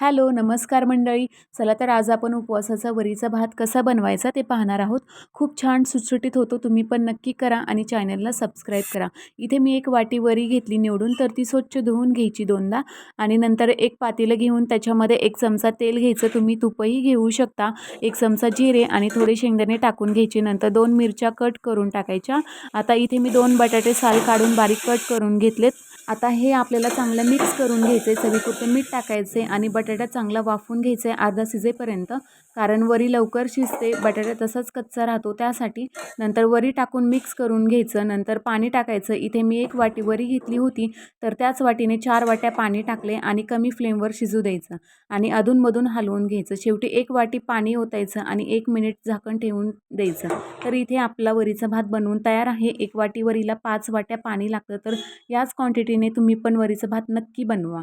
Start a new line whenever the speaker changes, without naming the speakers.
Hello नमस्कार मंडळी. चला तर आज आपण उपवासाचा वरीचा भात कसा बनवायचा ते पाहणार आहोत. खूप छान सुटसुटीत होतो तुम्ही पण नक्की करा आणि चॅनलला सबस्क्राईब करा. इथे मी एक वाटी वरी घेतली निवडून तर ती स्वच्छ धुवून घ्यायची दोनदा आणि नंतर एक पातेलं घेऊन त्याच्यामध्ये एक चमचा तेल घ्यायचं. तुम्ही तुपही घेऊ शकता. एक चमचा जिरे आणि थोडे शेंगदाणे टाकून घ्यायचे. नंतर दोन मिरच्या कट करून टाकायच्या. आता इथे मी दोन बटाटे साल काढून बारीक कट करून घेतलेत. आता हे आपल्याला चांगलं मिक्स करून घ्यायचं आहे चवीपुरतं मीठ टाकायचे आणि बटाटा चांगला वाफून घ्यायचा आहे अर्धा शिजेपर्यंत. कारण वरी लवकर शिजते बटाटा तसाच कच्चा राहतो त्यासाठी नंतर वरी टाकून मिक्स करून घ्यायचं नंतर पाणी टाकायचं. इथे मी एक वाटी वरी घेतली होती तर त्याच वाटीने चार वाट्या पाणी टाकले आणि कमी फ्लेमवर शिजू द्यायचं आणि अधूनमधून हलवून घ्यायचं. शेवटी एक वाटी पाणी ओतायचं आणि एक मिनिट झाकण ठेवून द्यायचं. तर इथे आपला वरीचा भात बनवून तयार आहे. एक वाटी वरीला पाच वाट्या पाणी लागतं तर याच क्वांटिटीने तुम्ही पण वरीचा भात नक्की बनवा.